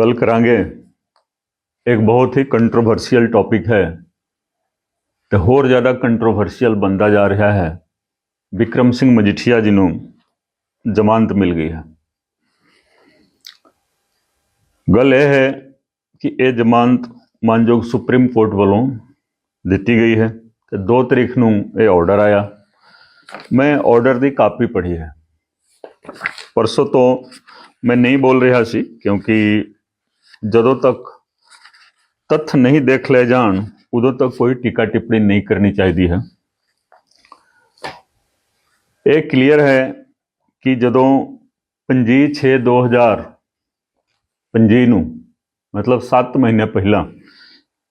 ਗੱਲ ਕਰਾਂਗੇ, ਇੱਕ ਬਹੁਤ ਹੀ ਕੰਟਰੋਵਰਸ਼ੀਅਲ ਟੌਪਿਕ ਹੈ ਤੇ ਹੋਰ ਜ਼ਿਆਦਾ ਕੰਟਰੋਵਰਸ਼ੀਅਲ ਬੰਦਾ ਜਾ ਰਿਹਾ ਹੈ। ਵਿਕਰਮ ਸਿੰਘ ਮਜੀਠੀਆ ਜੀ ਨੂੰ ਜ਼ਮਾਨਤ ਮਿਲ ਗਈ ਹੈ। ਗੱਲ ਇਹ ਹੈ ਕਿ ਇਹ ਜ਼ਮਾਨਤ ਮਾਨਯੋਗ ਸੁਪਰੀਮ ਕੋਰਟ ਵੱਲੋਂ ਦਿੱਤੀ ਗਈ ਹੈ ਤੇ 2 ਤਰੀਕ ਨੂੰ ਇਹ ਆਰਡਰ ਆਇਆ। ਮੈਂ ਆਰਡਰ ਦੀ ਕਾਪੀ ਪੜ੍ਹੀ ਹੈ। ਪਰਸੋਂ ਤੋਂ ਮੈਂ ਨਹੀਂ ਬੋਲ ਰਿਹਾ ਸੀ ਕਿਉਂਕਿ ਜਦੋਂ ਤੱਕ ਤੱਥ ਨਹੀਂ ਦੇਖ ਲਏ ਜਾਣ, ਉਦੋਂ ਤੱਕ ਕੋਈ ਟੀਕਾ ਟਿੱਪਣੀ ਨਹੀਂ ਕਰਨੀ ਚਾਹੀਦੀ ਹੈ। ਇਹ ਕਲੀਅਰ ਹੈ ਕਿ ਜਦੋਂ 25 6 2000 25 ਨੂੰ, ਮਤਲਬ 7 ਮਹੀਨੇ ਪਹਿਲਾਂ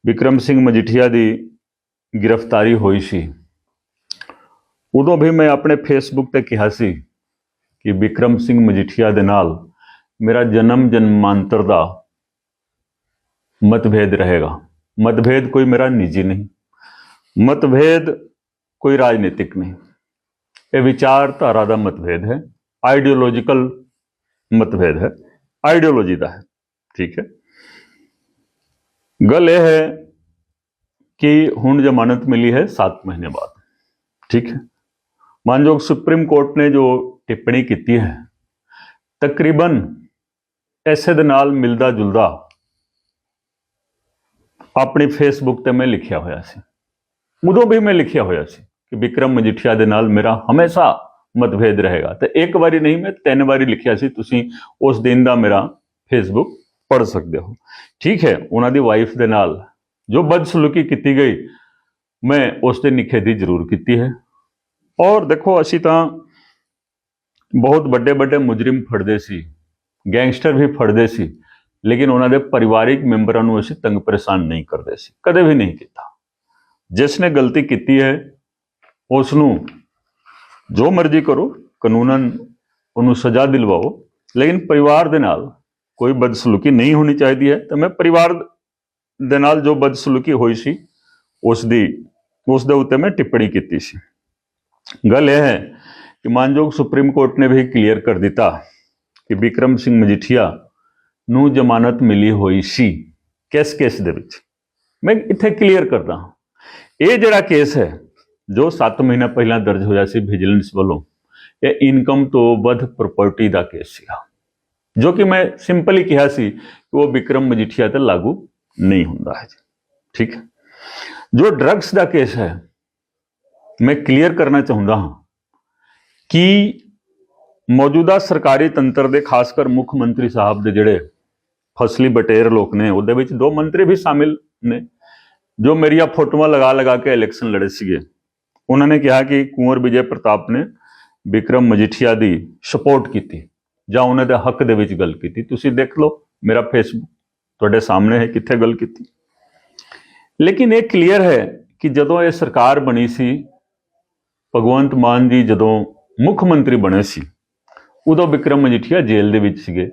ਵਿਕਰਮ ਸਿੰਘ ਮਜੀਠੀਆ ਦੀ ਗ੍ਰਿਫਤਾਰੀ ਹੋਈ ਸੀ, ਉਦੋਂ ਵੀ ਮੈਂ ਆਪਣੇ ਫੇਸਬੁੱਕ ਤੇ ਕਿਹਾ ਸੀ ਕਿ ਵਿਕਰਮ ਸਿੰਘ ਮਜੀਠੀਆ ਦੇ ਨਾਲ ਮੇਰਾ ਜਨਮ ਜਨਮਾਂਤਰ ਦਾ ਮਤਭੇਦ ਰਹੇਗਾ ਮਤਭੇਦ ਕੋਈ ਮੇਰਾ ਨਿੱਜੀ ਨਹੀਂ ਮਤਭੇਦ ਕੋਈ ਰਾਜਨੀਤਿਕ ਨਹੀਂ ਇਹ ਵਿਚਾਰਧਾਰਾ ਦਾ ਮਤਭੇਦ ਹੈ ਆਈਡੀਓਲੋਜੀਕਲ ਮਤਭੇਦ ਹੈ ਆਈਡੀਓਲੋਜੀ ਦਾ ਹੈ ਠੀਕ ਹੈ ਗੱਲ ਇਹ ਹੈ ਕਿ ਹੁਣ ਜ਼ਮਾਨਤ ਮਿਲੀ ਹੈ 7 ਮਹੀਨੇ ਬਾਅਦ ਠੀਕ ਹੈ ਮਾਨਯੋਗ ਸੁਪਰੀਮ ਕੋਰਟ ਨੇ ਜੋ ਟਿੱਪਣੀ ਕੀਤੀ ਹੈ ਤਕਰੀਬਨ ਐਸੇ ਦੇ ਨਾਲ ਮਿਲਦਾ ਜੁਲਦਾ ਆਪਣੀ ਫੇਸਬੁੱਕ ਤੇ ਮੈਂ ਲਿਖਿਆ ਹੋਇਆ ਸੀ। ਉਦੋਂ ਵੀ ਮੈਂ ਲਿਖਿਆ ਹੋਇਆ ਸੀ ਕਿ ਵਿਕਰਮ ਮਜੀਠੀਆ ਦੇ ਨਾਲ ਮੇਰਾ ਹਮੇਸ਼ਾ ਮਤਭੇਦ ਰਹੇਗਾ। ਤੇ ਇੱਕ ਵਾਰੀ ਨਹੀਂ, ਮੈਂ ਤਿੰਨ ਵਾਰੀ ਲਿਖਿਆ ਸੀ, ਤੁਸੀਂ ਉਸ ਦਿਨ ਦਾ ਮੇਰਾ ਫੇਸਬੁੱਕ ਪੜ੍ਹ ਸਕਦੇ ਹੋ। ਠੀਕ ਹੈ, ਉਹਨਾਂ ਦੀ ਵਾਈਫ ਦੇ ਨਾਲ ਜੋ ਬਦਸਲੂਕੀ ਕੀਤੀ ਗਈ, ਮੈਂ ਉਸ ਦੇ ਨਿਖੇਧੀ ਜ਼ਰੂਰ ਕੀਤੀ ਹੈ। ਔਰ ਦੇਖੋ, ਅਸੀਂ ਤਾਂ ਬਹੁਤ ਵੱਡੇ ਵੱਡੇ ਮੁਜਰਮ ਫੜਦੇ ਸੀ, ਗੈਂਗਸਟਰ ਵੀ ਫੜਦੇ ਸੀ। ਲੇਕਿਨ ਉਹਨਾਂ ਦੇ ਪਰਿਵਾਰਿਕ ਮੈਂਬਰਾਂ ਨੂੰ ਅਸੀਂ ਤੰਗ ਪਰੇਸ਼ਾਨ ਨਹੀਂ ਕਰਦੇ ਸੀ, ਕਦੇ ਵੀ ਨਹੀਂ ਕੀਤਾ। ਜਿਸ ਨੇ ਗਲਤੀ ਕੀਤੀ ਹੈ, ਉਸ ਨੂੰ ਜੋ ਮਰਜ਼ੀ ਕਰੋ, ਕਾਨੂੰਨਨ ਉਹਨੂੰ ਸਜ਼ਾ ਦਿਲਵਾਓ, ਲੇਕਿਨ ਪਰਿਵਾਰ ਦੇ ਨਾਲ ਕੋਈ ਬਦਸਲੂਕੀ ਨਹੀਂ ਹੋਣੀ ਚਾਹੀਦੀ ਹੈ। ਤਾਂ ਮੈਂ ਪਰਿਵਾਰ ਦੇ ਨਾਲ ਜੋ ਬਦਸਲੂਕੀ ਹੋਈ ਸੀ, ਉਸ ਦੀ, ਉਸ ਦੇ ਉੱਤੇ ਮੈਂ ਟਿੱਪਣੀ ਕੀਤੀ ਸੀ। ਗੱਲ ਇਹ ਹੈ ਕਿ ਮਾਨਯੋਗ ਸੁਪਰੀਮ ਕੋਰਟ ਨੇ ਵੀ ਕਲੀਅਰ ਕਰ ਦਿੱਤਾ ਕਿ ਵਿਕਰਮ ਸਿੰਘ ਮਜੀਠੀਆ ਨੂੰ ਜ਼ਮਾਨਤ ਮਿਲੀ ਹੋਈ ਸੀ ਕਿਸ ਕੇਸ ਦੇ ਵਿੱਚ? ਮੈਂ ਇੱਥੇ ਕਲੀਅਰ ਕਰਦਾ ਹਾਂ। ਇਹ ਜਿਹੜਾ ਕੇਸ ਹੈ, ਜੋ 7 ਮਹੀਨਾ ਪਹਿਲਾਂ ਦਰਜ ਹੋਇਆ ਸੀ ਵਿਜੀਲੈਂਸ ਵੱਲੋਂ, ਇਹ ਇਨਕਮ ਤੋਂ ਵੱਧ ਪ੍ਰਾਪਰਟੀ ਦਾ ਕੇਸ ਸੀਗਾ। ਜੋ ਕਿ ਮੈਂ ਸਿੰਪਲੀ ਕਿਹਾ ਸੀ ਕਿ ਉਹ ਵਿਕਰਮ ਮਜੀਠੀਆ ਤੇ ਲਾਗੂ ਨਹੀਂ ਹੁੰਦਾ ਹੈ ਠੀਕ ਹੈ? ਜੋ ਡਰੱਗਸ ਦਾ ਕੇਸ ਹੈ, ਮੈਂ ਕਲੀਅਰ ਕਰਨਾ ਚਾਹੁੰਦਾ ਹਾਂ ਕਿ ਮੌਜੂਦਾ ਸਰਕਾਰੀ ਤੰਤਰ ਦੇ ਖਾਸ ਕਰ ਮੁੱਖ ਮੰਤਰੀ ਸਾਹਿਬ ਦੇ ਜਿਹੜੇ ਫਸਲੀ ਬਟੇਰ ਲੋਕ ਨੇ, ਉਹਦੇ ਵਿੱਚ ਦੋ ਮੰਤਰੀ ਵੀ ਸ਼ਾਮਿਲ ਨੇ, ਜੋ ਮੇਰੀਆਂ ਫੋਟੋਆਂ ਲਗਾ ਲਗਾ ਕੇ ਇਲੈਕਸ਼ਨ ਲੜੇ ਸੀਗੇ। ਉਹਨਾਂ ਨੇ ਕਿਹਾ ਕਿ ਕੁੰਵਰ ਵਿਜੇ ਪ੍ਰਤਾਪ ਨੇ ਵਿਕਰਮ ਮਜੀਠੀਆ ਦੀ ਸਪੋਰਟ ਕੀਤੀ, ਜਾਂ ਉਹਨਾਂ ਦੇ ਹੱਕ ਦੇ ਵਿੱਚ ਗੱਲ ਕੀਤੀ। ਤੁਸੀਂ ਦੇਖ ਲਓ, ਮੇਰਾ ਫੇਸਬੁੱਕ ਤੁਹਾਡੇ ਸਾਹਮਣੇ ਹੈ ਕਿੱਥੇ ਗੱਲ ਕੀਤੀ। ਲੇਕਿਨ ਇਹ ਕਲੀਅਰ ਹੈ ਕਿ ਜਦੋਂ ਇਹ ਸਰਕਾਰ ਬਣੀ ਸੀ, ਭਗਵੰਤ ਮਾਨ ਜੀ ਜਦੋਂ ਮੁੱਖ ਮੰਤਰੀ ਬਣੇ ਸੀ, ਉਦੋਂ ਵਿਕਰਮ ਮਜੀਠੀਆ ਜੇਲ੍ਹ ਦੇ ਵਿੱਚ ਸੀਗੇ।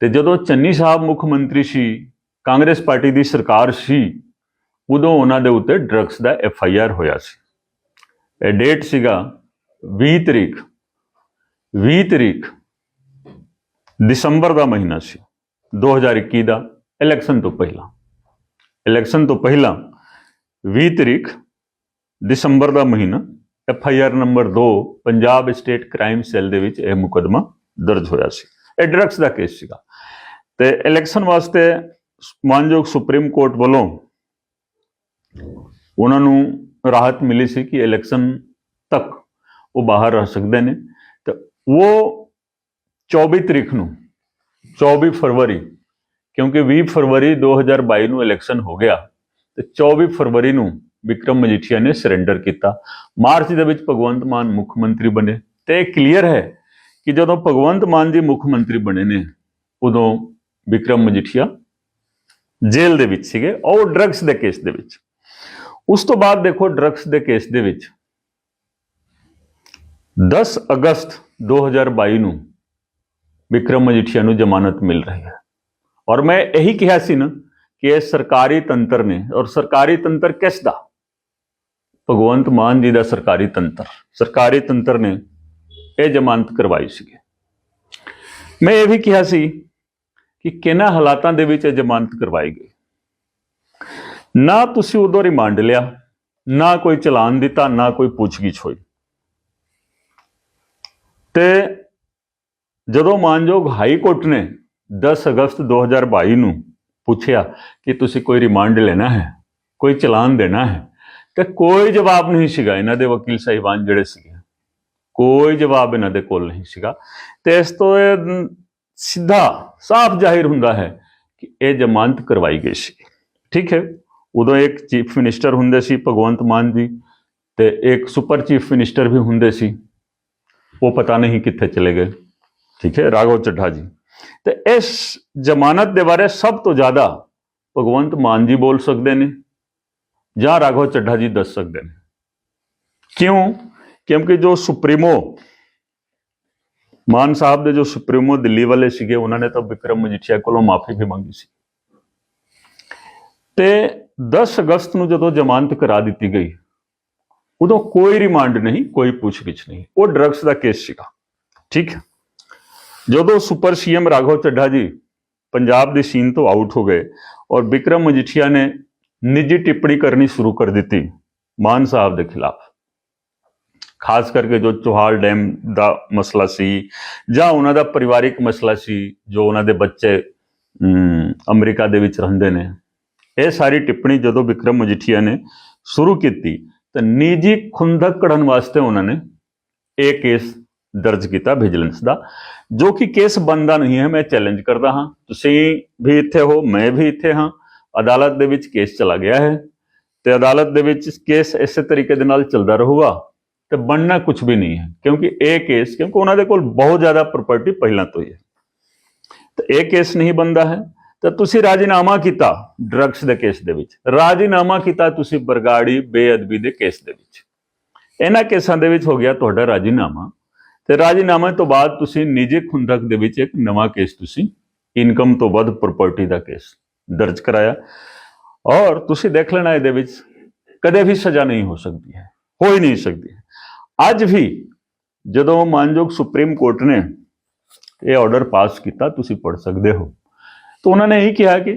ਤੇ ਜਦੋਂ ਚੰਨੀ ਸਾਹਿਬ ਮੁੱਖ ਮੰਤਰੀ ਸੀ, ਕਾਂਗਰਸ ਪਾਰਟੀ ਦੀ ਸਰਕਾਰ ਸੀ, ਉਦੋਂ ਉਹਨਾਂ ਦੇ ਉੱਤੇ ਡਰੱਗਸ ਦਾ ਐਫ ਆਈ ਆਰ ਹੋਇਆ ਸੀ। ਇਹ ਡੇਟ ਸੀਗਾ 20 ਤਰੀਕ 20 ਤਰੀਕ ਦਸੰਬਰ ਦਾ ਮਹੀਨਾ ਸੀ 2021 ਦਾ ਇਲੈਕਸ਼ਨ ਤੋਂ ਪਹਿਲਾਂ। ਇਲੈਕਸ਼ਨ ਤੋਂ ਪਹਿਲਾਂ 20 ਤਰੀਕ ਦਸੰਬਰ ਦਾ ਮਹੀਨਾ F I R number 2 Punjab state crime cell ਦੇ ਵਿੱਚ ਇਹ ਮੁਕਦਮਾ ਦਰਜ ਹੋਇਆ ਸੀ। ਇਹ ਡਰੱਗਸ ਦਾ ਕੇਸ ਸੀਗਾ। ਤੇ ਇਲੈਕਸ਼ਨ ਵਾਸਤੇ ਮਾਨਯੋਗ ਸੁਪਰੀਮ ਕੋਰਟ ਵੱਲੋਂ ਉਹਨਾਂ ਨੂੰ ਰਾਹਤ ਮਿਲੀ ਸੀ ਕਿ ਇਲੈਕਸ਼ਨ ਤੱਕ ਉਹ ਬਾਹਰ ਰਹਿ ਸਕਦੇ ਨੇ। ਤੇ ਉਹ 24 ਤਰੀਕ ਨੂੰ 24 ਫਰਵਰੀ, ਕਿਉਂਕਿ 20 ਫਰਵਰੀ 2022 ਨੂੰ ਇਲੈਕਸ਼ਨ ਹੋ ਗਿਆ, ਤੇ 24 ਫਰਵਰੀ ਨੂੰ ਵਿਕਰਮ ਮਜੀਠੀਆ ਨੇ ਸਰੈਂਡਰ ਕੀਤਾ। ਮਾਰਚ ਦੇ ਵਿੱਚ ਭਗਵੰਤ ਮਾਨ ਮੁੱਖ ਮੰਤਰੀ ਬਣੇ ਤੇ ਇਹ ਕਲੀਅਰ ਹੈ ਕਿ ਜਦੋਂ ਭਗਵੰਤ ਮਾਨ ਜੀ ਮੁੱਖ ਮੰਤਰੀ ਬਣੇ ਨੇ, ਉਦੋਂ ਵਿਕਰਮ ਮਜੀਠੀਆ ਜੇਲ੍ਹ ਦੇ ਵਿੱਚ ਸੀਗੇ ਉਹ ਡਰੱਗਸ ਦੇ ਕੇਸ ਦੇ ਵਿੱਚ। ਉਸ ਤੋਂ ਬਾਅਦ ਦੇਖੋ ਡਰੱਗਸ ਦੇ ਕੇਸ ਦੇ ਵਿੱਚ 10 ਅਗਸਤ 2022 ਨੂੰ ਵਿਕਰਮ ਮਜੀਠੀਆ ਨੂੰ ਜ਼ਮਾਨਤ ਮਿਲ ਰਹੀ ਹੈ। ਔਰ ਮੈਂ ਇਹੀ ਕਿਹਾ ਸੀ ਨਾ ਕਿ ਇਹ ਸਰਕਾਰੀ ਤੰਤਰ ਨੇ ਔਰ ਸਰਕਾਰੀ ਤੰਤਰ ਕਿਸ ਦਾ? ਭਗਵੰਤ ਮਾਨ ਜੀ ਦਾ ਸਰਕਾਰੀ ਤੰਤਰ। ਸਰਕਾਰੀ ਤੰਤਰ ਨੇ ਇਹ ਜ਼ਮਾਨਤ ਕਰਵਾਈ ਸੀਗੀ। ਮੈਂ ਇਹ ਵੀ ਕਿਹਾ ਸੀ ਕਿ ਕਿਹਨਾਂ ਹਾਲਾਤਾਂ ਦੇ ਵਿੱਚ ਇਹ ਜ਼ਮਾਨਤ ਕਰਵਾਈ ਗਈ? ਨਾ ਤੁਸੀਂ ਉਦੋਂ ਰਿਮਾਂਡ ਲਿਆ, ਨਾ ਕੋਈ ਚਲਾਨ ਦਿੱਤਾ, ਨਾ ਕੋਈ ਪੁੱਛਗਿੱਛ ਹੋਈ। ਤੇ ਜਦੋਂ ਮਾਨਯੋਗ ਹਾਈ ਕੋਰਟ ਨੇ 10 ਅਗਸਤ 2022 ਨੂੰ ਪੁੱਛਿਆ ਕਿ ਤੁਸੀਂ ਕੋਈ ਰਿਮਾਂਡ ਲੈਣਾ ਹੈ, ਕੋਈ ਚਲਾਨ ਦੇਣਾ ਹੈ, ਤੇ ਕੋਈ ਜਵਾਬ ਨਹੀਂ ਸੀਗਾ। ਇਹਨਾਂ ਦੇ ਵਕੀਲ ਸਾਹਿਬਾਨ ਜਿਹੜੇ ਸੀਗੇ, ਕੋਈ ਜਵਾਬ ਇਹਨਾਂ ਦੇ ਕੋਲ ਨਹੀਂ ਸੀਗਾ। ਤੇ ਇਸ ਤੋਂ ਇਹ ਸਿੱਧਾ ਸਾਫ਼ ਜ਼ਾਹਿਰ ਹੁੰਦਾ ਹੈ ਕਿ ਇਹ ਜ਼ਮਾਨਤ ਕਰਵਾਈ ਗਈ ਸੀ। ਠੀਕ ਹੈ? ਉਦੋਂ ਇੱਕ ਚੀਫ ਮਿਨਿਸਟਰ ਹੁੰਦੇ ਸੀ ਭਗਵੰਤ ਮਾਨ ਜੀ ਤੇ ਇੱਕ ਸੁਪਰ ਚੀਫ ਮਿਨਿਸਟਰ ਵੀ ਹੁੰਦੇ ਸੀ। ਉਹ ਪਤਾ ਨਹੀਂ ਕਿੱਥੇ ਚਲੇ ਗਏ। ਠੀਕ ਹੈ? ਰਾਘਵ ਚੱਢਾ ਜੀ। ਤੇ ਇਸ ਜ਼ਮਾਨਤ ਦੇ ਬਾਰੇ ਸਭ ਤੋਂ ਜ਼ਿਆਦਾ ਭਗਵੰਤ ਮਾਨ ਜੀ ਬੋਲ ਸਕਦੇ ਨੇ ਜਾਂ ਰਾਘਵ ਚੱਢਾ ਜੀ ਦੱਸ ਸਕਦੇ ਨੇ। ਕਿਉਂ? ਕਿਉਂਕਿ ਜੋ ਸੁਪਰੀਮੋ ਮਾਨ ਸਾਹਿਬ ਦੇ ਜੋ ਸੁਪਰੀਮੋ ਦਿੱਲੀ ਵਾਲੇ ਸੀਗੇ, ਉਹਨਾਂ ਨੇ ਤਾਂ ਵਿਕਰਮ ਮਜੀਠੀਆ ਕੋਲੋਂ ਮਾਫੀ ਵੀ ਮੰਗੀ ਸੀ। ਤੇ 10 ਅਗਸਤ ਨੂੰ ਜਦੋਂ ਜ਼ਮਾਨਤ ਕਰਾ ਦਿੱਤੀ ਗਈ, ਉਦੋਂ ਕੋਈ ਰਿਮਾਂਡ ਨਹੀਂ, ਕੋਈ ਪੁੱਛਗਿੱਛ ਨਹੀਂ। ਉਹ ਡਰੱਗਸ ਦਾ ਕੇਸ ਸੀਗਾ। ਠੀਕ ਹੈ? ਜਦੋਂ ਸੁਪਰ ਸੀਐਮ ਰਾਘਵ ਚੱਢਾ ਜੀ ਪੰਜਾਬ ਦੀ ਸੀਨ ਤੋਂ ਆਊਟ ਹੋ ਗਏ ਔਰ ਵਿਕਰਮ ਮਜੀਠੀਆ ਨੇ ਨਿੱਜੀ ਟਿੱਪਣੀ ਕਰਨੀ ਸ਼ੁਰੂ ਕਰ ਦਿੱਤੀ ਮਾਨ ਸਾਹਿਬ ਦੇ ਖਿਲਾਫ। ਖਾਸ ਕਰਕੇ ਜੋ ਚੋਹਾਲ ਡੈਮ ਦਾ ਮਸਲਾ ਸੀ ਜਾਂ ਉਹਨਾਂ ਦਾ ਪਰਿਵਾਰਿਕ ਮਸਲਾ ਸੀ ਜੋ ਉਹਨਾਂ ਦੇ ਬੱਚੇ ਅਮਰੀਕਾ ਦੇ ਵਿੱਚ ਰਹਿੰਦੇ ਨੇ, ਇਹ ਸਾਰੀ ਟਿੱਪਣੀ ਜਦੋਂ ਵਿਕਰਮ ਮਜੀਠੀਆ ਨੇ ਸ਼ੁਰੂ ਕੀਤੀ ਤਾਂ ਨਿੱਜੀ ਖੁੰਦਕ ਕਢਣ ਵਾਸਤੇ ਉਹਨਾਂ ਨੇ ਇਹ ਕੇਸ ਦਰਜ ਕੀਤਾ ਵਿਜੀਲੈਂਸ ਦਾ, ਜੋ ਕਿ ਕੇਸ ਬੰਦਾ ਨਹੀਂ ਹੈ, ਮੈਂ ਚੈਲੰਜ ਕਰਦਾ ਹਾਂ। ਤੁਸੀਂ ਵੀ ਇੱਥੇ ਹੋ, ਮੈਂ ਵੀ ਇੱਥੇ ਹਾਂ। ਅਦਾਲਤ ਦੇ ਵਿੱਚ ਕੇਸ ਚਲਾ ਗਿਆ ਹੈ ਤੇ ਅਦਾਲਤ ਦੇ ਵਿੱਚ ਕੇਸ ਇਸੇ ਤਰੀਕੇ ਦੇ ਨਾਲ ਚੱਲਦਾ ਰਹੂਗਾ। ਤੇ ਬਣਨਾ ਕੁਝ ਵੀ ਨਹੀਂ ਹੈ। ਕਿਉਂਕਿ ਇਹ ਕੇਸ ਕਿਉਂਕਿ ਉਹਨਾਂ ਦੇ ਕੋਲ ਬਹੁਤ ਜ਼ਿਆਦਾ ਪ੍ਰਾਪਰਟੀ ਪਹਿਲਾਂ ਤੋਂ ਹੀ ਹੈ। ਤਾਂ ਇਹ ਕੇਸ ਨਹੀਂ ਬੰਦਾ ਹੈ। ਤਾਂ ਤੁਸੀਂ ਰਾਜੀਨਾਮਾ ਕੀਤਾ ਡਰੱਗਸ ਦੇ ਕੇਸ ਦੇ ਵਿੱਚ। ਰਾਜੀਨਾਮਾ ਕੀਤਾ ਤੁਸੀਂ ਬਰਗਾੜੀ, ਬੇਅਦਬੀ ਦੇ ਕੇਸ ਦੇ ਵਿੱਚ। ਇਹਨਾਂ ਕੇਸਾਂ ਦੇ ਵਿੱਚ ਹੋ ਗਿਆ ਤੁਹਾਡਾ ਰਾਜੀਨਾਮਾ। ਤੇ ਰਾਜੀਨਾਮੇ ਤੋਂ ਬਾਅਦ ਤੁਸੀਂ ਨਿੱਜੀ ਖੁੰਦਕ ਦੇ ਵਿੱਚ ਇੱਕ ਨਵਾਂ ਕੇਸ ਤੁਸੀਂ ਇਨਕਮ ਤੋਂ ਵੱਧ ਪ੍ਰਾਪਰਟੀ ਦਾ ਕੇਸ ਦਰਜ ਕਰਾਇਆ। ਔਰ ਤੁਸੀਂ ਦੇਖ ਲੈਣਾ ਇਹਦੇ ਵਿੱਚ, ਕਦੇ ਵੀ ਸਜ਼ਾ ਨਹੀਂ ਹੋ ਸਕਦੀ ਹੈ। ਹੋ ਹੀ ਨਹੀਂ ਸਕਦੀ ਹੈ। ਅੱਜ ਵੀ ਜਦੋਂ ਮਾਨਯੋਗ ਸੁਪਰੀਮ ਕੋਰਟ ਨੇ ਇਹ ਆਰਡਰ ਪਾਸ ਕੀਤਾ, ਤੁਸੀਂ ਪੜ੍ਹ ਸਕਦੇ ਹੋ। ਤਾਂ ਉਹਨਾਂ ਨੇ ਇਹ ਕਿਹਾ ਕਿ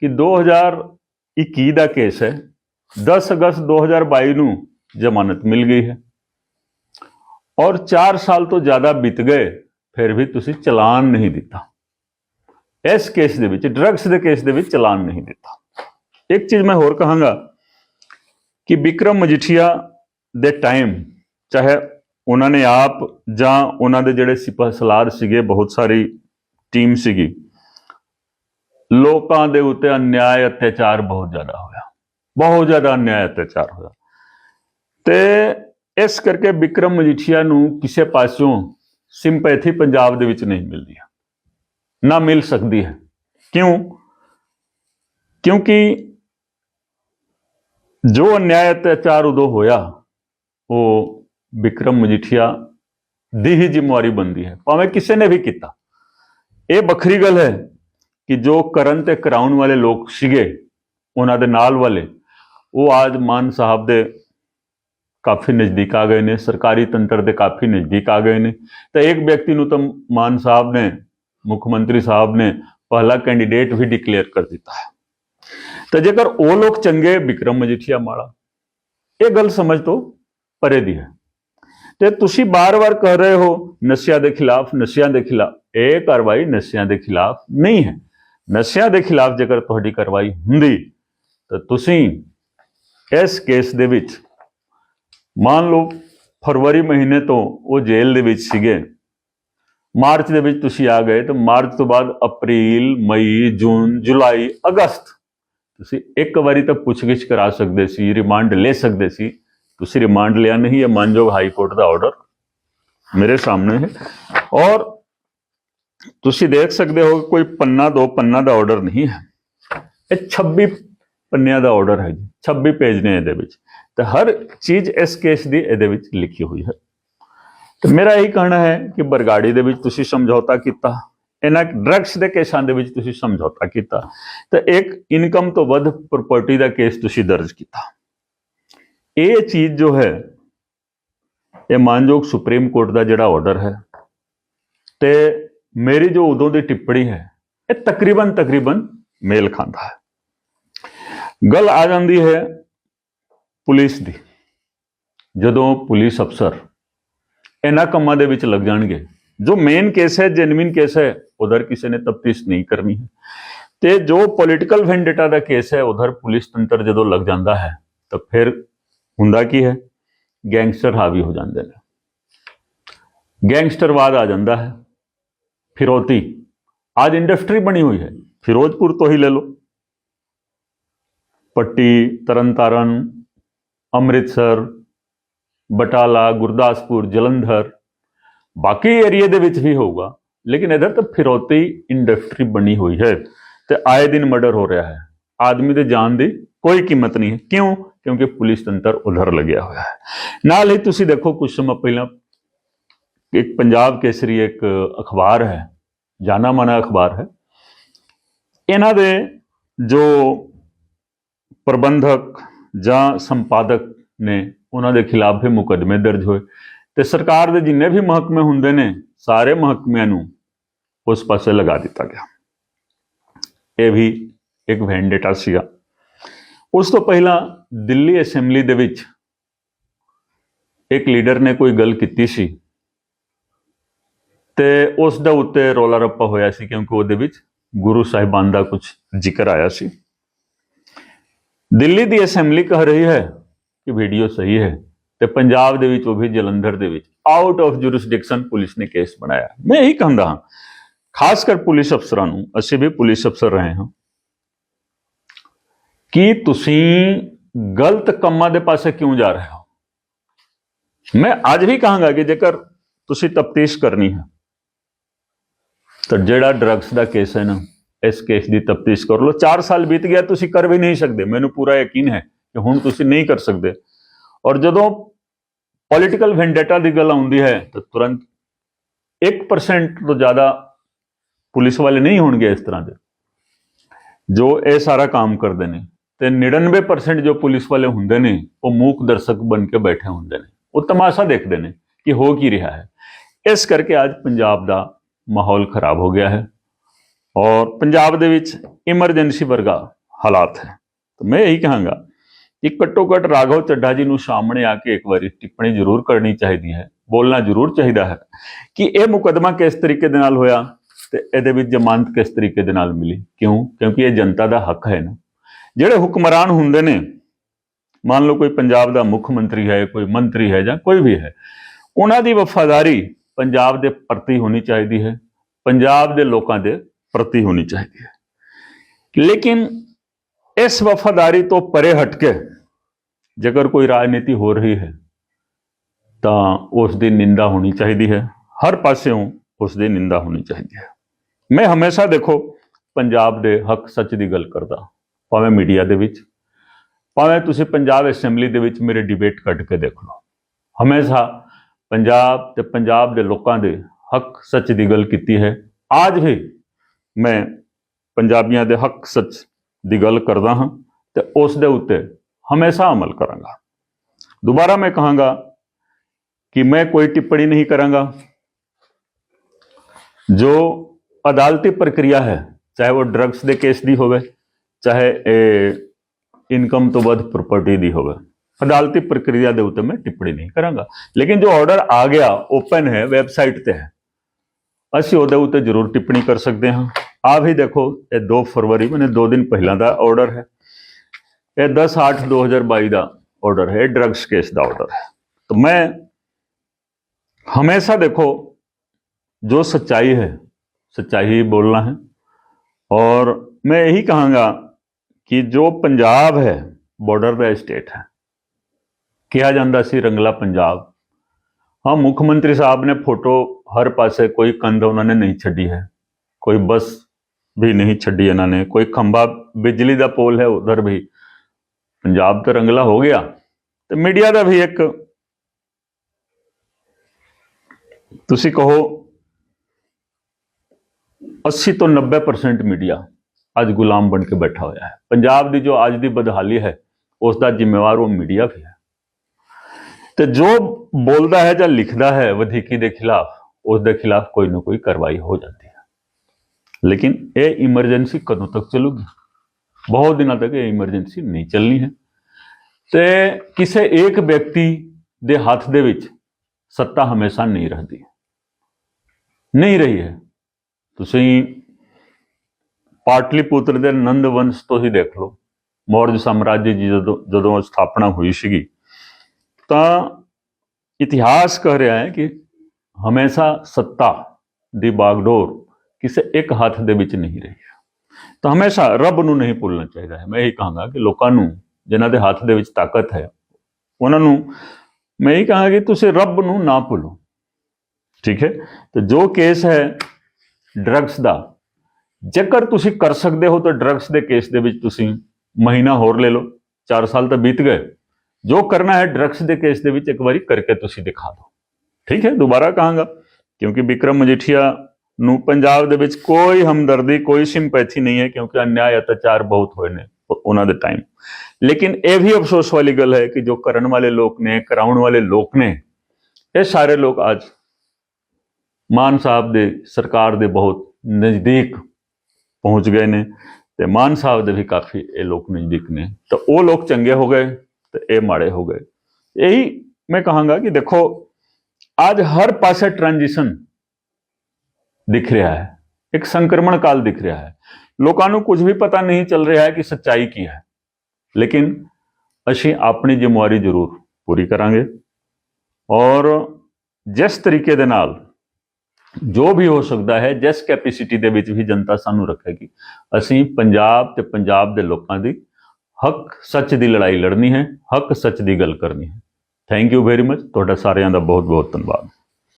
ਕਿ 2021 ਦਾ ਕੇਸ ਹੈ 10 ਅਗਸਤ 2022 ਨੂੰ ਜ਼ਮਾਨਤ ਮਿਲ ਗਈ ਹੈ ਔਰ 4 ਸਾਲ ਤੋਂ ਜ਼ਿਆਦਾ ਬੀਤ ਗਏ, ਫਿਰ ਵੀ ਤੁਸੀਂ ਚਲਾਨ ਨਹੀਂ ਦਿੱਤਾ। ਇਸ ਕੇਸ ਦੇ ਵਿੱਚ, ਡਰੱਗਸ ਦੇ ਕੇਸ ਦੇ ਵਿੱਚ ਚਲਾਨ ਨਹੀਂ ਦਿੱਤਾ। ਇੱਕ ਚੀਜ਼ ਮੈਂ ਹੋਰ ਕਹਾਂਗਾ ਕਿ ਵਿਕਰਮ ਮਜੀਠੀਆ ਦੇ ਟਾਈਮ ਚਾਹੇ ਉਹਨਾਂ ਨੇ ਆਪ ਜਾਂ ਉਹਨਾਂ ਦੇ ਜਿਹੜੇ ਸਿਪਾਹ ਸਲਾਰ ਸੀਗੇ, ਬਹੁਤ ਸਾਰੀ ਟੀਮ ਸੀਗੀ। ਲੋਕਾਂ ਦੇ ਉੱਤੇ ਅਨਿਆਇ ਅਤਿਆਚਾਰ ਬਹੁਤ ਜ਼ਿਆਦਾ ਹੋਇਆ। ਬਹੁਤ ਜ਼ਿਆਦਾ ਅਨਿਆਇ ਅਤਿਆਚਾਰ ਹੋਇਆ। ਤੇ ਇਸ ਕਰਕੇ ਵਿਕਰਮ ਮਜੀਠੀਆ ਨੂੰ ਕਿਸੇ ਪਾਸਿਓਂ ਸਿੰਪੈਥੀ ਪੰਜਾਬ ਦੇ ਵਿੱਚ ਨਹੀਂ ਮਿਲਦੀ ਨਾ ਮਿਲ ਸਕਦੀ ਹੈ। ਕਿਉਂ? ਕਿਉਂਕਿ ਜੋ ਅਨਿਆਏ ਅਤਿਆਚਾਰ ਉਦੋਂ ਹੋਇਆ, ਉਹ ਵਿਕਰਮ ਮਜੀਠੀਆ ਦੀ ਹੀ ਜ਼ਿੰਮੇਵਾਰੀ ਬੰਦੀ ਹੈ। ਭਾਵੇਂ ਕਿਸੇ ਨੇ ਵੀ ਕੀਤਾ। ਇਹ ਵੱਖਰੀ ਗੱਲ ਹੈ ਕਿ ਜੋ ਕਰਨ ਤੇ ਕਰਾਉਣ ਵਾਲੇ ਲੋਕ ਸੀਗੇ, ਉਹਨਾਂ ਦੇ ਨਾਲ ਵਾਲੇ, ਉਹ ਆਜ ਮਾਨ ਸਾਹਿਬ ਦੇ ਕਾਫੀ ਨਜ਼ਦੀਕ ਆ ਗਏ ਨੇ, ਸਰਕਾਰੀ ਤੰਤਰ ਦੇ ਕਾਫੀ ਨਜ਼ਦੀਕ ਆ ਗਏ ਨੇ। ਤਾਂ ਇੱਕ ਵਿਅਕਤੀ ਨੂੰ ਤਾਂ ਮਾਨ ਸਾਹਿਬ ਨੇ, ਮੁੱਖ ਮੰਤਰੀ ਸਾਹਿਬ ਨੇ ਪਹਿਲਾ ਕੈਂਡੀਡੇਟ ਵੀ ਡਿਕਲੇਅਰ ਕਰ ਦਿੱਤਾ ਹੈ। ਤਾਂ ਜੇਕਰ ਉਹ ਲੋਕ ਚੰਗੇ ਵਿਕਰਮ ਮਜੀਠੀਆ ਮਾੜਾ ਇਹ ਗੱਲ ਸਮਝ ਤੋਂ ਪਰੇ ਦੀ ਹੈ। ਤੇ ਤੁਸੀਂ ਬਾਰ-ਬਾਰ ਕਰ ਰਹੇ ਹੋ, ਨਸ਼ਿਆਂ ਦੇ ਖਿਲਾਫ, ਨਸ਼ਿਆਂ ਦੇ ਖਿਲਾਫ। ਇਹ ਕਾਰਵਾਈ ਨਸ਼ਿਆਂ ਦੇ ਖਿਲਾਫ ਨਹੀਂ ਹੈ। ਨਸ਼ਿਆਂ ਦੇ ਖਿਲਾਫ ਜੇਕਰ ਤੁਹਾਡੀ ਕਾਰਵਾਈ ਹੁੰਦੀ, ਤਾਂ ਤੁਸੀਂ ਇਸ ਕੇਸ ਦੇ ਵਿੱਚ, ਮੰਨ ਲਓ, ਫਰਵਰੀ ਮਹੀਨੇ ਤੋਂ ਉਹ ਜੇਲ੍ਹ ਦੇ ਵਿੱਚ ਸੀਗੇ। ਮਾਰਚ ਦੇ ਵਿੱਚ ਤੁਸੀਂ ਆ ਗਏ, ਤਾਂ ਮਾਰਚ ਤੋਂ ਬਾਅਦ ਅਪ੍ਰੈਲ, ਮਈ, ਜੂਨ, ਜੁਲਾਈ, ਅਗਸਤ ਤੁਸੀਂ ਇੱਕ ਵਾਰੀ ਤਾਂ ਪੁੱਛਗਿੱਛ ਕਰਾ ਸਕਦੇ ਸੀ, ਰਿਮਾਂਡ ਲੈ ਸਕਦੇ ਸੀ। ਤੁਸੀਂ ਰਿਮਾਂਡ ਲਿਆ ਨਹੀਂ, ਇਹ ਮਾਨਯੋਗ ਹਾਈ ਕੋਰਟ ਦਾ ਆਰਡਰ ਮੇਰੇ ਸਾਹਮਣੇ ਹੈ। ਔਰ ਤੁਸੀਂ ਦੇਖ ਸਕਦੇ ਹੋ ਕੋਈ ਪੰਨਾ, ਦੋ ਪੰਨਾ ਦਾ ਆਰਡਰ ਨਹੀਂ ਹੈ। ਇਹ 26 ਪੰਨਿਆਂ ਦਾ ਆਰਡਰ ਹੈ ਜੀ 26 ਪੇਜ ਨੇ ਇਹਦੇ ਵਿੱਚ। ਤੇ ਹਰ ਚੀਜ਼ ਇਸ ਕੇਸ ਦੀ ਇਹਦੇ ਵਿੱਚ ਲਿਖੀ ਹੋਈ ਹੈ। ਤੇ ਮੇਰਾ ਇਹ ਕਹਿਣਾ ਹੈ ਕਿ ਬਰਗਾੜੀ ਦੇ ਵਿੱਚ ਤੁਸੀਂ ਸਮਝੌਤਾ ਕੀਤਾ, ਇਹਨਾਂ ਡਰੱਗਸ ਦੇ ਕੇਸਾਂ ਦੇ ਵਿੱਚ ਤੁਸੀਂ ਸਮਝੌਤਾ ਕੀਤਾ। ਤੇ ਇੱਕ ਇਨਕਮ ਤੋਂ ਵੱਧ ਪ੍ਰਾਪਰਟੀ ਦਾ ਕੇਸ ਤੁਸੀਂ ਦਰਜ ਕੀਤਾ। ਇਹ ਚੀਜ਼ ਜੋ ਹੈ, ਇਹ ਮਾਨਯੋਗ ਸੁਪਰੀਮ ਕੋਰਟ ਦਾ ਜਿਹੜਾ ਆਰਡਰ ਹੈ ਤੇ ਮੇਰੀ ਜੋ ਉਦੋਂ ਦੀ ਟਿੱਪਣੀ ਹੈ, ਇਹ ਤਕਰੀਬਨ ਤਕਰੀਬਨ ਮੇਲ ਖਾਂਦਾ ਹੈ। ਗੱਲ ਆ ਜਾਂਦੀ ਹੈ ਪੁਲਿਸ ਦੀ। ਜਦੋਂ ਪੁਲਿਸ ਅਫਸਰ ਇਹਨਾਂ ਕੰਮਾਂ ਦੇ ਵਿੱਚ ਲੱਗ ਜਾਣਗੇ, ਜੋ ਮੇਨ ਕੇਸ ਹੈ ਜੈਨੂਇਨ ਕੇਸ ਹੈ, ਉਧਰ ਕਿਸੇ ਨੇ ਤਫਤੀਸ਼ ਨਹੀਂ ਕਰਨੀ ਹੈ। ਤੇ ਜੋ ਪੋਲਿਟੀਕਲ ਵੈਂਡੇਟਾ ਦਾ ਕੇਸ ਹੈ, ਉਧਰ ਪੁਲਿਸ ਤੰਤਰ ਜਦੋਂ ਲੱਗ ਜਾਂਦਾ ਹੈ, ਤਾਂ ਫਿਰ ਹੁੰਦਾ ਕੀ ਹੈ ਗੈਂਗਸਟਰ ਹਾਵੀ ਹੋ ਜਾਂਦੇ ਨੇ ਗੈਂਗਸਟਰਵਾਦ ਆ ਜਾਂਦਾ ਹੈ ਫਿਰੋਤੀ आज इंडस्ट्री बनी हुई है फिरोजपुर तो ही ले लो पट्टी तरन तारण ਅੰਮ੍ਰਿਤਸਰ ਬਟਾਲਾ ਗੁਰਦਾਸਪੁਰ ਜਲੰਧਰ ਬਾਕੀ ਏਰੀਏ ਦੇ ਵਿੱਚ ਵੀ ਹੋਊਗਾ ਲੇਕਿਨ ਇਧਰ ਤਾਂ ਫਿਰੌਤੀ ਇੰਡਸਟਰੀ ਬਣੀ ਹੋਈ ਹੈ ਤੇ ਆਏ ਦਿਨ ਮਰਡਰ ਹੋ ਰਿਹਾ ਹੈ ਆਦਮੀ ਦੇ ਜਾਨ ਦੀ ਕੋਈ ਕੀਮਤ ਨਹੀਂ ਹੈ। ਕਿਉਂ? ਕਿਉਂਕਿ ਪੁਲਿਸ ਤੰਤਰ ਉਧਰ ਲੱਗਿਆ ਹੋਇਆ ਹੈ। ਨਾਲ ਹੀ ਤੁਸੀਂ ਦੇਖੋ ਕੁਝ ਸਮਾਂ ਪਹਿਲਾਂ ਇੱਕ ਪੰਜਾਬ ਕੇਸਰੀ ਇੱਕ ਅਖਬਾਰ ਹੈ, ਜਾਨਾ ਮਾਨਾ ਅਖਬਾਰ ਹੈ। ਇਹਨਾਂ ਦੇ ਜੋ ਪ੍ਰਬੰਧਕ ਜਾਂ ਸੰਪਾਦਕ ਨੇ, ਉਹਨਾਂ ਦੇ ਖਿਲਾਫ ਵੀ ਮੁਕੱਦਮੇ ਦਰਜ ਹੋਏ ਤੇ ਸਰਕਾਰ ਦੇ ਜਿੰਨੇ ਵੀ ਮਹਿਕਮੇ ਹੁੰਦੇ ਨੇ, ਸਾਰੇ ਮਹਕਮਿਆਂ ਨੂੰ ਉਸ ਪਾਸੇ ਲਗਾ ਦਿੱਤਾ ਗਿਆ। ਇਹ ਵੀ ਇੱਕ ਵੈਂਡੇਟਾ ਸੀਗਾ। ਉਸ ਤੋਂ ਪਹਿਲਾਂ ਦਿੱਲੀ ਅਸੈਂਬਲੀ ਦੇ ਵਿੱਚ ਇੱਕ ਲੀਡਰ ਨੇ ਕੋਈ ਗੱਲ ਕੀਤੀ ਸੀ ਤੇ ਉਸ ਦੇ ਉੱਤੇ ਰੋਲਾ ਰੱਪਾ ਹੋਇਆ ਸੀ ਕਿਉਂਕਿ ਉਹਦੇ ਵਿੱਚ ਗੁਰੂ ਸਾਹਿਬਾਨ ਦਾ ਕੁਝ ਜ਼ਿਕਰ ਆਇਆ ਸੀ। ਦਿੱਲੀ ਦੀ ਅਸੈਂਬਲੀ ਕਹਿ ਰਹੀ ਹੈ ਕਿ ਵੀਡੀਓ ਸਹੀ ਹੈ ਤੇ ਪੰਜਾਬ ਦੇ ਵਿੱਚ ਉਹ ਵੀ ਜਲੰਧਰ ਦੇ ਵਿੱਚ ਆਊਟ ਆਫ ਜੁਰਿਸਡਿਕਸ਼ਨ ਪੁਲਿਸ ਨੇ ਕੇਸ ਬਣਾਇਆ। ਮੈਂ ਇਹੀ ਕਹਿੰਦਾ ਹਾਂ, ਖਾਸ ਕਰ ਪੁਲਿਸ ਅਫਸਰਾਂ ਨੂੰ, ਅਸੀਂ ਵੀ ਪੁਲਿਸ ਅਫਸਰ ਰਹੇ ਹਾਂ। ਕਿ ਤੁਸੀਂ ਗਲਤ ਕੰਮਾਂ ਦੇ ਪਾਸੇ ਕਿਉਂ ਜਾ ਰਹੇ ਹੋ? ਮੈਂ ਅੱਜ ਵੀ ਕਹਾਂਗਾ ਕਿ ਜੇਕਰ ਤੁਸੀਂ ਤਫਤੀਸ਼ ਕਰਨੀ ਹੈ, ਤਾਂ ਜਿਹੜਾ ਡਰੱਗਸ ਦਾ ਕੇਸ ਹੈ ਨਾ, ਇਸ ਕੇਸ ਦੀ ਤਫਤੀਸ਼ ਕਰ ਲਓ। 4 ਸਾਲ ਬੀਤ ਗਿਆ, ਤੁਸੀਂ ਕਰ ਵੀ ਨਹੀਂ ਸਕਦੇ। ਮੈਨੂੰ ਪੂਰਾ ਯਕੀਨ ਹੈ ਕਿ ਹੁਣ ਤੁਸੀਂ ਨਹੀਂ ਕਰ ਸਕਦੇ। ਔਰ ਜਦੋਂ ਪੋਲਿਟੀਕਲ ਵੈਂਡੇਟਾ ਦੀ ਗੱਲ ਆਉਂਦੀ ਹੈ, ਤਾਂ ਤੁਰੰਤ 1% ਤੋਂ ਜ਼ਿਆਦਾ ਪੁਲਿਸ ਵਾਲੇ ਨਹੀਂ ਹੋਣਗੇ ਇਸ ਤਰ੍ਹਾਂ ਦੇ, ਜੋ ਇਹ ਸਾਰਾ ਕੰਮ ਕਰਦੇ ਨੇ। ਤੇ 99% ਜੋ ਪੁਲਿਸ ਵਾਲੇ ਹੁੰਦੇ ਨੇ, ਉਹ ਮੂਕ ਦਰਸ਼ਕ ਬਣ ਕੇ ਬੈਠੇ ਹੁੰਦੇ ਨੇ। ਉਹ ਤਮਾਸ਼ਾ ਦੇਖਦੇ ਨੇ ਕਿ ਹੋ ਕੀ ਰਿਹਾ ਹੈ। ਇਸ ਕਰਕੇ ਅੱਜ ਪੰਜਾਬ ਦਾ ਮਾਹੌਲ ਖਰਾਬ ਹੋ ਗਿਆ ਹੈ ਔਰ ਪੰਜਾਬ ਦੇ ਵਿੱਚ ਇਮਰਜੈਂਸੀ ਵਰਗਾ ਹਾਲਾਤ ਹੈ। ਤਾਂ ਮੈਂ ਇਹੀ ਕਹਾਂਗਾ ਕਿ ਘੱਟੋ ਘੱਟ ਰਾਘਵ ਚੱਡਾ ਜੀ ਨੂੰ ਸਾਹਮਣੇ ਆ ਕੇ ਇੱਕ ਵਾਰੀ ਟਿੱਪਣੀ ਜ਼ਰੂਰ ਕਰਨੀ ਚਾਹੀਦੀ ਹੈ, ਬੋਲਣਾ ਜ਼ਰੂਰ ਚਾਹੀਦਾ ਹੈ ਕਿ ਇਹ ਮੁਕਦਮਾ ਕਿਸ ਤਰੀਕੇ ਦੇ ਨਾਲ ਹੋਇਆ ਤੇ ਇਹਦੇ ਵਿੱਚ ਜ਼ਮਾਨਤ ਕਿਸ ਤਰੀਕੇ ਦੇ ਨਾਲ ਮਿਲੀ। ਕਿਉਂ? ਕਿਉਂਕਿ ਇਹ ਜਨਤਾ ਦਾ ਹੱਕ ਹੈ ਨਾ। ਜਿਹੜੇ ਹੁਕਮਰਾਨ ਹੁੰਦੇ ਨੇ, ਮੰਨ ਲਓ ਕੋਈ ਪੰਜਾਬ ਦਾ ਮੁੱਖ ਮੰਤਰੀ ਹੈ, ਕੋਈ ਮੰਤਰੀ ਹੈ ਜਾਂ ਕੋਈ ਵੀ ਹੈ, ਉਹਨਾਂ ਦੀ ਵਫਾਦਾਰੀ ਪੰਜਾਬ ਦੇ ਪ੍ਰਤੀ ਹੋਣੀ ਚਾਹੀਦੀ ਹੈ, ਪੰਜਾਬ ਦੇ ਲੋਕਾਂ ਦੇ ਪ੍ਰਤੀ ਹੋਣੀ ਚਾਹੀਦੀ ਹੈ। ਲੇਕਿਨ ਇਸ ਵਫਾਦਾਰੀ ਤੋਂ ਪਰੇ ਹਟ ਕੇ ਜੇਕਰ ਕੋਈ ਰਾਜਨੀਤੀ ਹੋ ਰਹੀ ਹੈ, ਤਾਂ ਉਸ ਦੀ ਨਿੰਦਾ ਹੋਣੀ ਚਾਹੀਦੀ ਹੈ, ਹਰ ਪਾਸਿਓਂ ਉਸ ਦੀ ਨਿੰਦਾ ਹੋਣੀ ਚਾਹੀਦੀ ਹੈ। ਮੈਂ ਹਮੇਸ਼ਾ ਦੇਖੋ, ਪੰਜਾਬ ਦੇ ਹੱਕ ਸੱਚ ਦੀ ਗੱਲ ਕਰਦਾ ਭਾਵੇਂ ਮੀਡੀਆ ਦੇ ਵਿੱਚ, ਭਾਵੇਂ ਤੁਸੀਂ ਪੰਜਾਬ ਅਸੈਂਬਲੀ ਦੇ ਵਿੱਚ ਮੇਰੇ ਡਿਬੇਟ ਕੱਢ ਕੇ ਦੇਖ ਲਓ। ਹਮੇਸ਼ਾ ਪੰਜਾਬ ਤੇ ਪੰਜਾਬ ਦੇ ਲੋਕਾਂ ਦੇ ਹੱਕ ਸੱਚ ਦੀ ਗੱਲ ਕੀਤੀ ਹੈ। ਅੱਜ ਵੀ ਮੈਂ ਪੰਜਾਬੀਆਂ ਦੇ ਹੱਕ ਸੱਚ ਦੀ ਗੱਲ ਕਰਦਾ ਹਾਂ ਤੇ ਉਸ ਦੇ ਉੱਤੇ ਹਮੇਸ਼ਾ ਅਮਲ ਕਰਾਂਗਾ। ਦੁਬਾਰਾ ਮੈਂ ਕਹਾਂਗਾ ਕਿ ਮੈਂ ਕੋਈ ਟਿੱਪਣੀ ਨਹੀਂ ਕਰਾਂਗਾ। ਜੋ ਅਦਾਲਤੀ ਪ੍ਰਕਿਰਿਆ ਹੈ, ਚਾਹੇ ਉਹ ਡਰੱਗਸ ਦੇ ਕੇਸ ਦੀ ਹੋਵੇ ਚਾਹੇ ਇਹ ਇਨਕਮ ਤੋਂ ਵੱਧ ਪ੍ਰਾਪਰਟੀ ਦੀ ਹੋਵੇ ਅਦਾਲਤੀ ਪ੍ਰਕਿਰਿਆ ਦੇ ਉੱਤੇ ਮੈਂ ਟਿੱਪਣੀ ਨਹੀਂ ਕਰਾਂਗਾ ਲੇਕਿਨ ਜੋ ਆਰਡਰ ਆ ਗਿਆ ਓਪਨ ਹੈ ਵੈਬਸਾਈਟ ਤੇ ਹੈ ਅਸੀਂ ਉਹਦੇ ਉੱਤੇ ਜ਼ਰੂਰ ਟਿੱਪਣੀ ਕਰ ਸਕਦੇ ਹਾਂ ਆ ਵੀ ਦੇਖੋ ਇਹ 2 ਫਰਵਰੀ ਮੈਨੇ 2 ਦਿਨ ਪਹਿਲਾਂ ਦਾ ਆਰਡਰ ਹੈ ਇਹ 10 8 2022 ਦਾ ਆਰਡਰ ਹੈ ਡਰੱਗਸ ਕੇਸ ਦਾ ਆਰਡਰ ਹੈ तो मैं हमेशा देखो जो सच्चाई है सच्चाई ही बोलना है और मैं यही कहांगा ਕਿ ਜੋ ਪੰਜਾਬ ਹੈ ਬਾਰਡਰ ਦਾ ਸਟੇਟ ਹੈ। ਕਿਹਾ ਜਾਂਦਾ ਸੀ ਰੰਗਲਾ ਪੰਜਾਬ। ਹਾਂ, ਮੁੱਖ ਮੰਤਰੀ ਸਾਹਿਬ ਨੇ ਫੋਟੋ ਹਰ ਪਾਸੇ ਕੋਈ ਕੰਧ ਉਹਨਾਂ ਨੇ ਨਹੀਂ ਛੱਡੀ ਹੈ। ਕੋਈ ਬਸ ਵੀ ਨਹੀਂ ਛੱਡੀ ਇਹਨਾਂ ਨੇ। ਕੋਈ ਖੰਭਾ, ਬਿਜਲੀ ਦਾ ਪੋਲ ਹੈ, ਉਧਰ ਵੀ। ਪੰਜਾਬ ਤਾਂ ਰੰਗਲਾ ਹੋ ਗਿਆ। ਤੇ ਮੀਡੀਆ ਦਾ ਵੀ ਇੱਕ। ਤੁਸੀਂ ਕਹੋ 80 ਤੋਂ 90% ਮੀਡੀਆ। ਅੱਜ ਗੁਲਾਮ ਬਣ ਕੇ ਬੈਠਾ ਹੋਇਆ ਹੈ। ਪੰਜਾਬ ਦੀ ਜੋ ਅੱਜ ਦੀ ਬਦਹਾਲੀ ਹੈ, ਉਸ ਦਾ ਜ਼ਿੰਮੇਵਾਰ ਉਹ ਮੀਡੀਆ ਵੀ ਹੈ। ਤੇ ਜੋ ਬੋਲਦਾ ਹੈ ਜਾਂ ਲਿਖਦਾ ਹੈ ਵਧੀਕੀ ਦੇ ਖਿਲਾਫ, ਉਸ ਦੇ ਖਿਲਾਫ ਕੋਈ ਨਾ ਕੋਈ ਕਾਰਵਾਈ ਹੋ ਜਾਂਦੀ ਹੈ। ਲੇਕਿਨ ਇਹ ਇਮਰਜੈਂਸੀ ਕਦੋਂ ਤੱਕ ਚੱਲੂਗੀ? ਬਹੁਤ ਦਿਨਾਂ ਤੱਕ ਇਹ ਇਮਰਜੈਂਸੀ ਨਹੀਂ ਚੱਲਣੀ ਹੈ। ਤੇ ਕਿਸੇ ਇੱਕ ਵਿਅਕਤੀ ਦੇ ਹੱਥ ਦੇ ਵਿੱਚ ਸੱਤਾ ਹਮੇਸ਼ਾ ਨਹੀਂ ਰਹਦੀ। ਨਹੀਂ ਰਹੀ ਹੈ। ਤੁਸੀਂ ਪਾਟਲੀਪੁੱਤਰ ਦੇ ਨੰਦ ਵੰਸ਼ ਤੋਂ ਹੀ ਦੇਖ ਲਓ। ਮੌਰਜ ਸਾਮਰਾਜ ਜੀ ਜਦੋਂ ਜਦੋਂ ਸਥਾਪਨਾ ਹੋਈ ਸੀਗੀ, ਤਾਂ ਇਤਿਹਾਸ ਕਹਿ ਰਿਹਾ ਹੈ ਕਿ ਹਮੇਸ਼ਾ ਸੱਤਾ ਦੀ ਬਾਗਡੋਰ ਕਿਸੇ ਇੱਕ ਹੱਥ ਦੇ ਵਿੱਚ ਨਹੀਂ ਰਹੀ ਤਾਂ ਹਮੇਸ਼ਾ ਰੱਬ ਨੂੰ ਨਹੀਂ ਭੁੱਲਣਾ ਚਾਹੀਦਾ ਹੈ। ਮੈਂ ਇਹ ਕਹਾਂਗਾ ਕਿ ਲੋਕਾਂ ਨੂੰ, ਜਿਨ੍ਹਾਂ ਦੇ ਹੱਥ ਦੇ ਵਿੱਚ ਤਾਕਤ ਹੈ, ਉਹਨਾਂ ਨੂੰ ਮੈਂ ਇਹ ਕਹਾਂਗਾ ਕਿ ਤੁਸੀਂ ਰੱਬ ਨੂੰ ਨਾ ਭੁੱਲੋ। ਠੀਕ ਹੈ? ਤੇ ਜੋ ਕੇਸ ਹੈ ਡਰੱਗਸ ਦਾ ਜੇਕਰ ਤੁਸੀਂ ਕਰ ਸਕਦੇ ਹੋ ਤਾਂ ਡਰੱਗਸ ਦੇ ਕੇਸ ਦੇ ਵਿੱਚ ਤੁਸੀਂ ਮਹੀਨਾ ਹੋਰ ਲੈ ਲਓ। 4 ਸਾਲ ਤਾਂ ਬੀਤ ਗਏ। ਜੋ ਕਰਨਾ ਹੈ ਡਰੱਗਸ ਦੇ ਕੇਸ ਦੇ ਵਿੱਚ ਇੱਕ ਵਾਰੀ ਕਰਕੇ ਤੁਸੀਂ ਦਿਖਾ ਦਿਓ। ਠੀਕ ਹੈ, ਦੁਬਾਰਾ ਕਹਾਂਗਾ, ਕਿਉਂਕਿ ਵਿਕਰਮ ਮਜੀਠੀਆ ਨੂੰ ਪੰਜਾਬ ਦੇ ਵਿੱਚ ਕੋਈ ਹਮਦਰਦੀ, ਕੋਈ ਸਿੰਪੈਥੀ ਨਹੀਂ ਹੈ, ਕਿਉਂਕਿ ਅਨਿਆਇ ਅਤਿਆਚਾਰ ਬਹੁਤ ਹੋਏ ਨੇ ਉਹਨਾਂ ਦੇ ਟਾਈਮ ਲੇਕਿਨ ਇਹ ਵੀ ਅਫਸੋਸ ਵਾਲੀ ਗੱਲ ਹੈ ਕਿ ਜੋ ਕਰਨ ਵਾਲੇ ਲੋਕ ਨੇ, ਕਰਾਉਣ ਵਾਲੇ ਲੋਕ ਨੇ, ਇਹ ਸਾਰੇ ਲੋਕ ਅੱਜ ਮਾਨ ਸਾਹਿਬ ਦੇ ਸਰਕਾਰ ਦੇ ਬਹੁਤ ਨਜ਼ਦੀਕ ਪਹੁੰਚ ਗਏ ਨੇ ਤੇ ਮਾਨ ਸਾਹਿਬ ਦੇ ਵੀ ਕਾਫੀ ਇਹ ਲੋਕ ਨਜ਼ਦੀਕ ਨੇ ਤਾਂ ਉਹ ਲੋਕ ਚੰਗੇ ਹੋ ਗਏ ਤੇ ਇਹ ਮਾੜੇ ਹੋ ਗਏ ਇਹੀ ਮੈਂ ਕਹਾਂਗਾ ਕਿ ਦੇਖੋ ਅੱਜ ਹਰ ਪਾਸੇ ਟ੍ਰਾਂਜੀਸ਼ਨ ਦਿਖ ਰਿਹਾ ਹੈ ਇੱਕ ਸੰਕਰਮਣ ਕਾਲ ਦਿਖ ਰਿਹਾ ਹੈ ਲੋਕਾਂ ਨੂੰ ਕੁਝ ਵੀ ਪਤਾ ਨਹੀਂ ਚੱਲ ਰਿਹਾ ਹੈ ਕਿ ਸੱਚਾਈ ਕੀ ਹੈ ਲੇਕਿਨ ਅਸੀਂ ਆਪਣੀ ਜ਼ਿੰਮੇਵਾਰੀ ਜ਼ਰੂਰ ਪੂਰੀ ਕਰਾਂਗੇ ਔਰ ਜਿਸ ਤਰੀਕੇ ਦੇ ਨਾਲ ਜੋ ਵੀ ਹੋ ਸਕਦਾ ਹੈ, ਜਿਸ ਕੈਪੈਸਿਟੀ ਦੇ ਵਿੱਚ ਵੀ ਜਨਤਾ ਸਾਨੂੰ ਰੱਖੇਗੀ। ਅਸੀਂ ਪੰਜਾਬ ਤੇ ਪੰਜਾਬ ਦੇ ਲੋਕਾਂ ਦੀ ਹੱਕ ਸੱਚ ਦੀ ਲੜਾਈ ਲੜਨੀ ਹੈ, ਹੱਕ ਸੱਚ ਦੀ ਗੱਲ ਕਰਨੀ ਹੈ। ਥੈਂਕ ਯੂ ਵੈਰੀ ਮਚ ਤੁਹਾਡਾ ਸਾਰਿਆਂ ਦਾ ਬਹੁਤ ਬਹੁਤ ਧੰਨਵਾਦ।